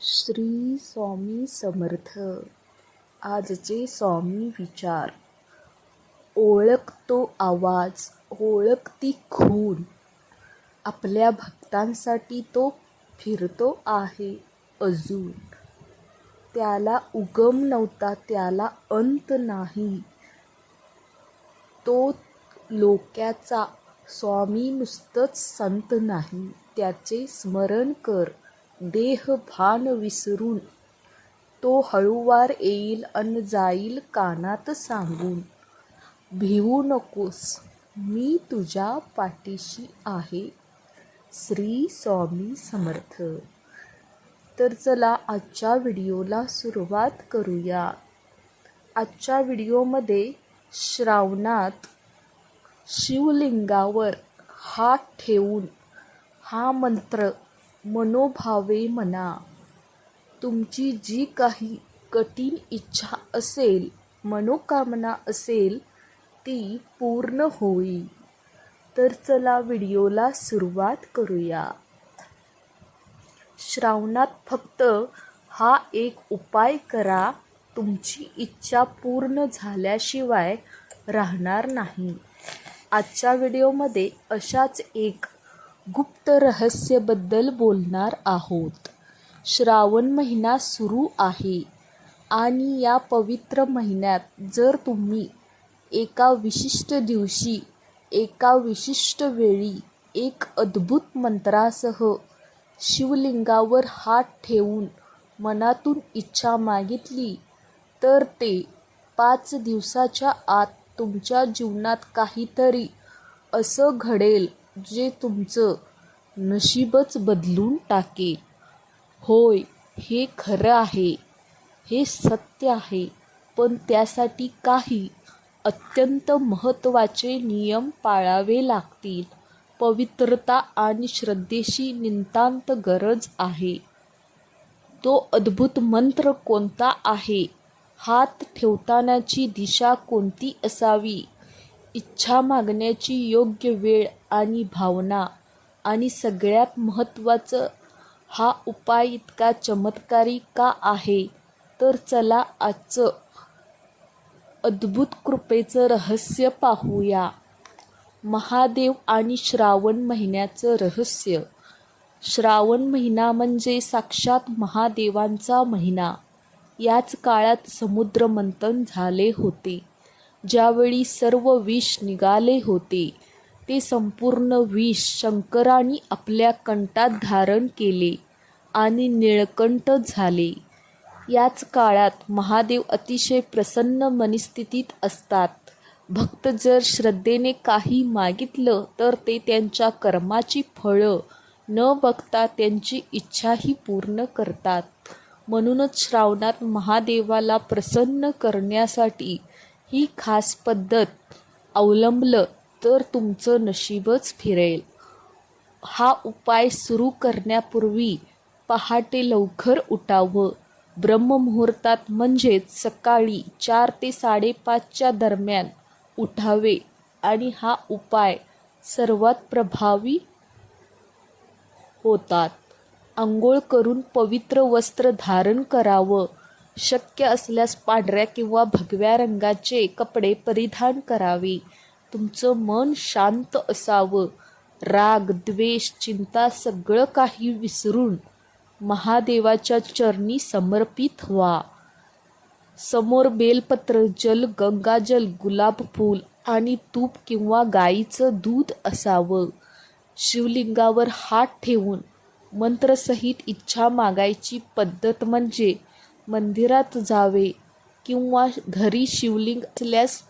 श्री स्वामी समर्थ. आजचे स्वामी विचार. ओळखतो आवाज ओळखती खून. आपल्या भक्तांसाठी तो फिरतो आहे अजून. त्याला उगम नव्हता त्याला अंत नाही. तो लोक्याचा स्वामी नुसतंच संत नाही त्याचे स्मरण कर. देह भान विसरून. तो हळूवार येईल अन जाईल कानात सांगून. भिवू नकोस मी तुझ्या पाठीशी आहे. श्री स्वामी समर्थ. तर चला आजच्या व्हिडिओला सुरुवात करूया. आजच्या व्हिडिओमध्ये श्रावणात शिवलिंगावर हात ठेवून हा मंत्र मनोभावे म्हणा. तुमची जी काही कठीण इच्छा असेल मनोकामना असेल ती पूर्ण होईल. तर चला व्हिडिओला सुरुवात करूया. श्रावणात फक्त हा एक उपाय करा तुमची इच्छा पूर्ण झाल्याशिवाय राहणार नाही. आजच्या व्हिडिओमध्ये अशाच एक गुप्त रहस्यबद्दल बोलणार आहोत. श्रावण महिना सुरू आहे आणि या पवित्र महिन्यात जर तुम्ही एका विशिष्ट दिवशी एका विशिष्ट वेळी एक अद्भुत मंत्रासह शिवलिंगावर हात ठेवून मनातून इच्छा मागितली तर ते पाच दिवसाच्या आत तुमच्या जीवनात काहीतरी असं घडेल जे तुमचं नशीबच बदलून टाकेल. होय हे खरं आहे हे सत्य आहे पण त्यासाठी काही अत्यंत महत्त्वाचे नियम पाळावे लागतील. पवित्रता आणि श्रद्धेशी नितांत गरज आहे. तो अद्भुत मंत्र कोणता आहे? हात ठेवतानाची दिशा कोणती असावी? इच्छा मागण्याची योग्य वेळ आणि भावना आणि सगळ्यात महत्त्वाचं हा उपाय इतका चमत्कारी का आहे? तर चला आजचं अद्भुत कृपेचं रहस्य पाहूया. महादेव आणि श्रावण महिन्याचं रहस्य. श्रावण महिना म्हणजे साक्षात महादेवांचा महिना. याच काळात समुद्र मंथन झाले होते. ज्यावेळी सर्व विष निघाले होते ते संपूर्ण विष शंकराने आपल्या कंठात धारण केले आणि निळकंठ झाले. याच काळात महादेव अतिशय प्रसन्न मनस्थितीत असतात. भक्त जर श्रद्धेने काही मागितलं तर ते त्यांच्या कर्माची फळं न बघता त्यांची इच्छाही पूर्ण करतात. म्हणूनच श्रावणात महादेवाला प्रसन्न करण्यासाठी ही खास पद्धत अवलंबलं तर तुमचं नशीबच फिरेल. हा उपाय सुरू करण्यापूर्वी पहाटे लवकर उठावं. ब्रह्ममुहूर्तात म्हणजेच सकाळी चार ते साडेपाचच्या दरम्यान उठावे आणि हा उपाय सर्वात प्रभावी होतात. आंघोळ करून पवित्र वस्त्र धारण करावं. शक्य असल्यास पांढऱ्या किंवा भगव्या रंगाचे कपडे परिधान करावे. तुमचं मन शांत असावं. राग द्वेष चिंता सगळं काही विसरून महादेवाच्या चरणी समर्पित व्हा. समोर बेलपत्र जल गंगाजल गुलाब फूल आणि तूप किंवा गाईचं दूध असावं. शिवलिंगावर हात ठेवून मंत्रसहित इच्छा मागायची पद्धत म्हणजे मंदिरात जावे किंवा घरी शिवलिंग असल्यास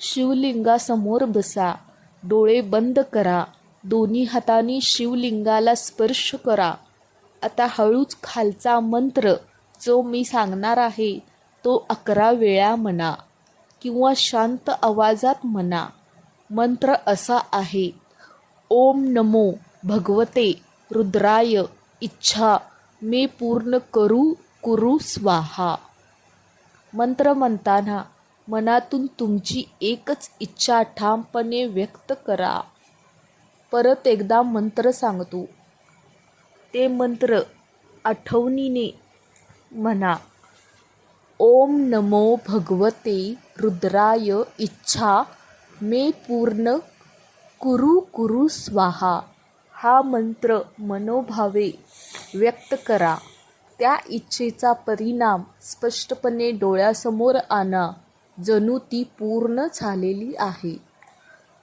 शिवलिंगासमोर बसा. डोळे बंद करा. दोन्ही हातांनी शिवलिंगाला स्पर्श करा. आता हळूच खालचा मंत्र जो मी सांगणार आहे तो अकरा वेळा म्हणा किंवा शांत आवाजात म्हणा. मंत्र असा आहे ओम नमो भगवते रुद्राय इच्छा मे पूर्ण करू कुरु स्वाहा. मंत्र म्हणताना मनातून तुमची एकच इच्छा ठामपणे व्यक्त करा. परत एकदा मंत्र सांगतो. ते मंत्र आठवणीने म्हणा. ओम नमो भगवते रुद्राय इच्छा मे पूर्ण कुरु कुरु स्वाहा. हा मंत्र मनोभावे व्यक्त करा. त्या इच्छेचा परिणाम स्पष्टपणे डोळ्यासमोर आणा. जणू ती पूर्ण झालेली आहे.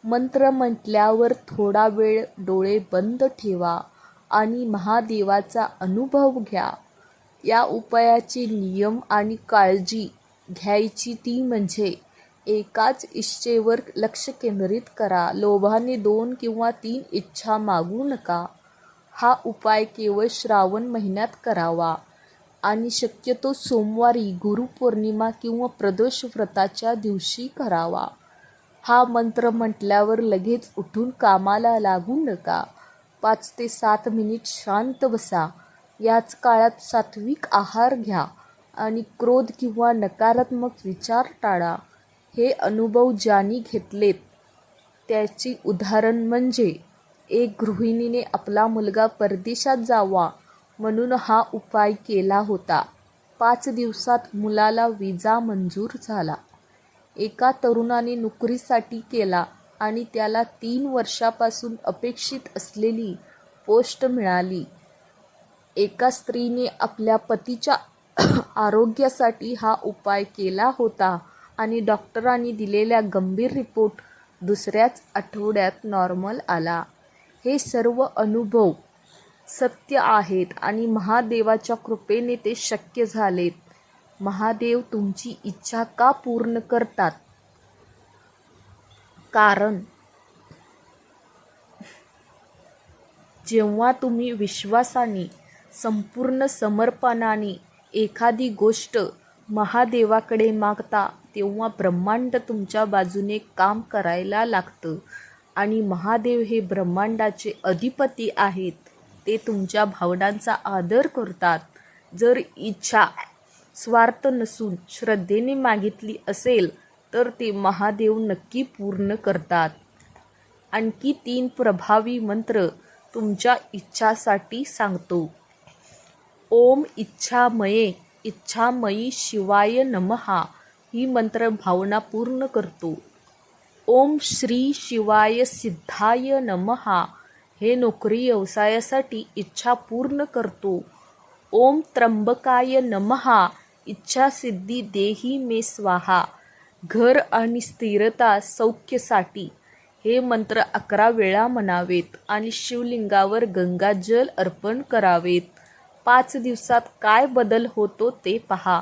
मंत्र म्हटल्यावर थोडा वेळ डोळे बंद ठेवा आणि महादेवाचा अनुभव घ्या. या उपायाचे नियम आणि काळजी घ्यायची ती म्हणजे एकाच इच्छेवर लक्ष केंद्रित करा. लोभाने दोन किंवा तीन इच्छा मागू नका. हा उपाय केवळ श्रावण महिन्यात करावा. आणि शक्यतो सोमवारी गुरुपौर्णिमा किंवा प्रदोष व्रताच्या दिवशी करावा. हा मंत्र म्हटल्यावर लगेच उठून कामाला लागू नका. पाच ते सात मिनिट शांत बसा. याच काळात सात्विक आहार घ्या आणि क्रोध किंवा नकारात्मक विचार टाळा. हे अनुभव ज्यांनी घेतलेत त्याची उदाहरण म्हणजे एक गृहिणीने आपला मुलगा परदेशात जावा म्हणून हा उपाय केला होता. पाच दिवसात मुलाला विजा मंजूर झाला. एका तरुणाने नोकरीसाठी केला आणि त्याला तीन वर्षापासून अपेक्षित असलेली पोस्ट मिळाली. एका स्त्रीने आपल्या पतीच्या आरोग्यासाठी हा उपाय केला होता आणि डॉक्टरांनी दिलेल्या गंभीर रिपोर्ट दुसऱ्याच आठवड्यात नॉर्मल आला. हे सर्व अनुभव सत्य आहेत आणि महादेवाच्या कृपेने ते शक्य झालेत. महादेव तुमची इच्छा का पूर्ण करतात? कारण जेव्हा तुम्ही विश्वासाने संपूर्ण समर्पणाने एखादी गोष्ट महादेवाकडे मागता तेव्हा ब्रह्मांड तुमच्या बाजूने काम करायला लागतं. आणि महादेव हे ब्रह्मांडाचे अधिपती आहेत ते तुमच्या भावनांचा आदर करतात. जर इच्छा स्वार्थ नसून श्रद्धेने मागितली असेल तर ते महादेव नक्की पूर्ण करतात. आणखी तीन प्रभावी मंत्र तुमच्या इच्छासाठी सांगतो. ओम इच्छामये इच्छामयी शिवाय नमहा ही मंत्र भावना पूर्ण करतो. ओम श्री शिवाय सिद्धाय नमहा. हे नोकरी व्यवसायासाठी इच्छा पूर्ण करतो. ओम त्र्यंबकाय नमहा. इच्छासिद्धी देही मे स्वाहा. घर आणि स्थिरता सौख्यसाठी. हे मंत्र अकरा वेळा म्हणावेत आणि शिवलिंगावर गंगाजल अर्पण करावेत. पाच दिवसात काय बदल होतो ते पहा.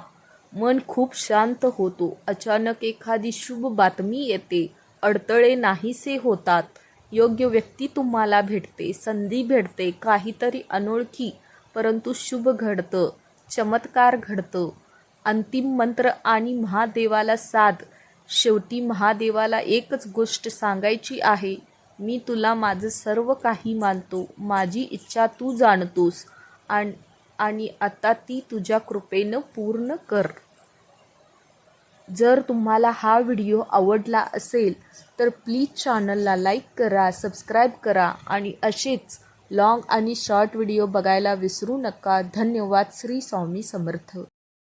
मन खूप शांत होतो. अचानक एखादी शुभ बातमी येते. अडथळे नाहीसे होतात. योग्य व्यक्ती तुम्हाला भेटते संधी भेटते काहीतरी अनोळखी परंतु शुभ घडतं चमत्कार घडतं. अंतिम मंत्र आणि महादेवाला साध. शेवटी महादेवाला एकच गोष्ट सांगायची आहे मी तुला माझं सर्व काही मानतो माझी इच्छा तू जाणतोस आणि आता ती तुझ्या कृपेनं पूर्ण कर. जर तुम्हाला हा व्हिडिओ आवडला असेल तर प्लीज चॅनलला लाईक करा सबस्क्राईब करा आणि असेच लाँग आणि शॉर्ट व्हिडिओ बघायला विसरू नका. धन्यवाद. श्री स्वामी समर्थ.